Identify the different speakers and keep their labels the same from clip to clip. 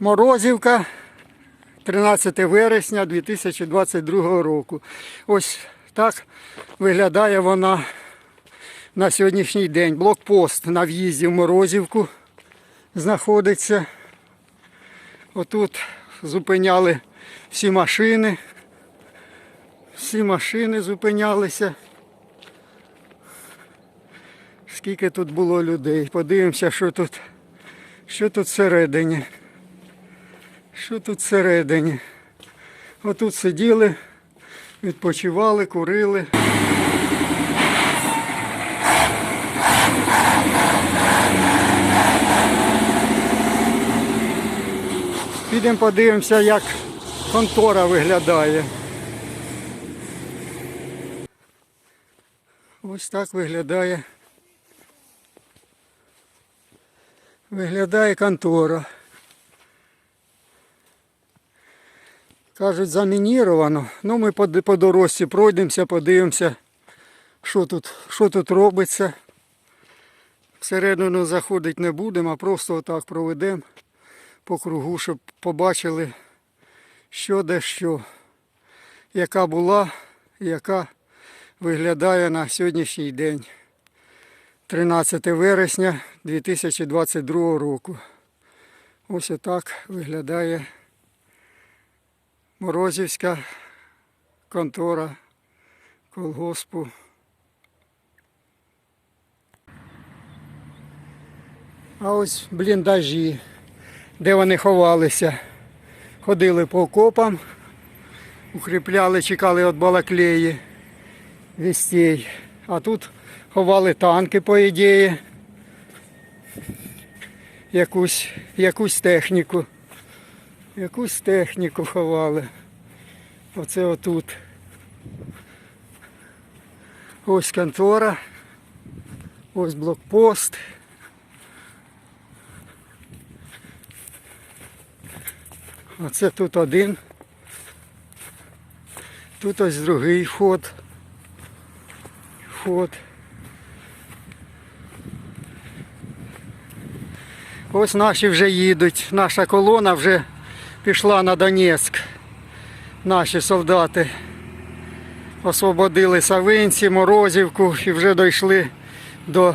Speaker 1: Морозівка, 13 вересня 2022 року. Ось так виглядає вона на сьогоднішній день. Блокпост на в'їзді в Морозівку знаходиться. Отут зупиняли всі машини. Всі машини зупинялися. Скільки тут було людей. Подивимося, що тут, що тут всередині. Що тут всередині? Отут сиділи, відпочивали, курили. Підемо подивимося, як контора виглядає. Ось так виглядає. Виглядає контора. Кажуть, замініровано. Ну, ми по, по дорожці пройдемося, подивимося, що тут, що тут робиться. Всередину заходити не будемо, а просто отак проведемо по кругу, щоб побачили, що де що, яка була, яка виглядає на сьогоднішній день. 13 вересня 2022 року. Ось отак виглядає Морозівська контора колгоспу. А ось бліндажі, де вони ховалися. Ходили по окопам, укріпляли, чекали від балаклеї вістей. А тут ховали танки, по ідеї. Якусь, якусь техніку. Якусь техніку ховали. Оце отут. Ось контора. Ось блокпост. Оце тут один. Тут ось другий вход. Вход. Ось наші вже їдуть. Наша колона вже пішла на Донецьк. Наші солдати освободили Савинці, Морозівку і вже дійшли до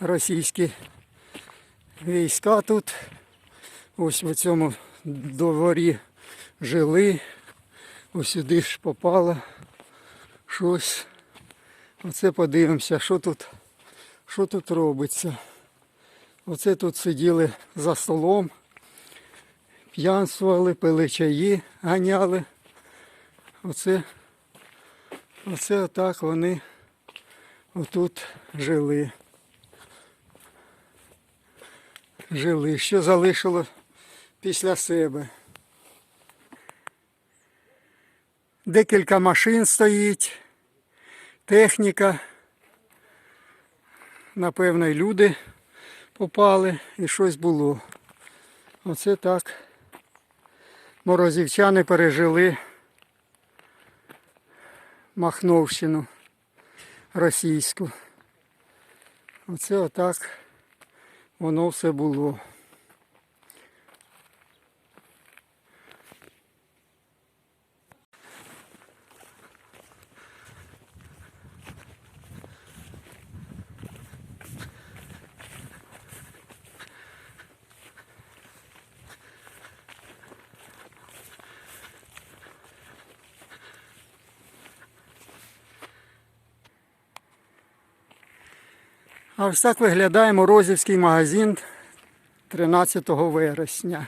Speaker 1: російські війська тут. Ось в цьому дворі жили. Ось сюди ж попало щось. Оце подивимося, що тут, що тут робиться. Оце тут сиділи за столом, п'янствували, пили чаї, ганяли. Оце, оце отак вони отут жили. Жили. Що залишило після себе. Декілька машин стоїть, техніка. Напевно, люди попали і щось було. Оце так. Морозівчани пережили Махновщину російську. Оце отак воно все було. А ось так виглядає Морозівський магазин 13 вересня.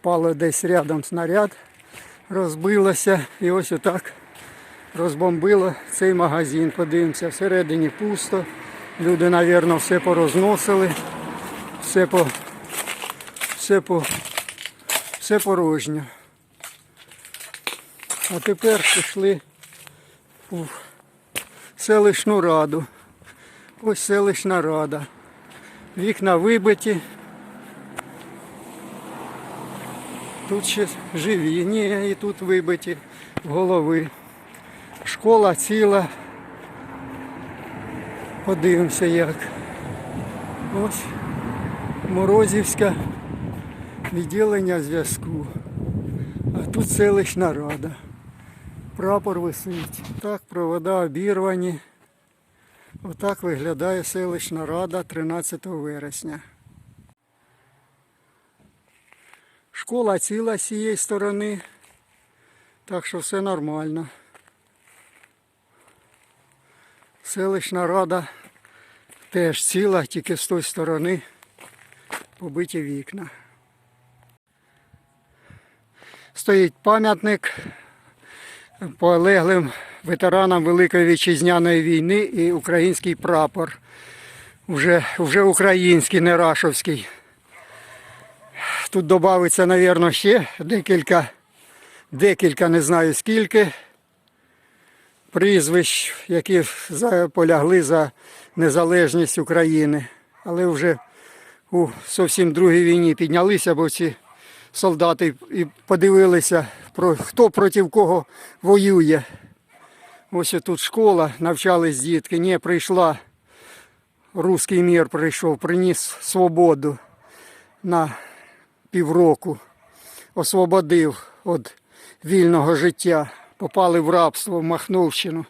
Speaker 1: Впало десь рядом снаряд, розбилося і ось отак розбомбило цей магазин. Подивимося, всередині пусто. Люди, мабуть, все порозносили, все по все по все порожньо. А тепер пішли у селищну раду. Ось селищна рада. Вікна вибиті. Тут ще живі, ні, і тут вибиті голови. Школа ціла. Подивимося як. Ось Морозівське відділення зв'язку. А тут селищна рада. Прапор висить. Так, провода обірвані. Отак виглядає селищна рада 13 вересня. Школа ціла з цієї сторони, так що все нормально. Селищна рада теж ціла, тільки з тої сторони побиті вікна. Стоїть пам'ятник полеглим ветеранам Великої Вітчизняної війни і український прапор. Вже, вже український, не рашовський. Тут додається, мабуть, ще декілька, декілька, не знаю скільки, прізвищ, які полягли за незалежність України. Але вже у зовсім другій війні піднялися, бо ці солдати і подивилися, про, хто проти кого воює. Ось тут школа, навчались дітки. Ні, прийшла, руський мір прийшов, приніс свободу на півроку, освободив від вільного життя, попали в рабство в Махновщину.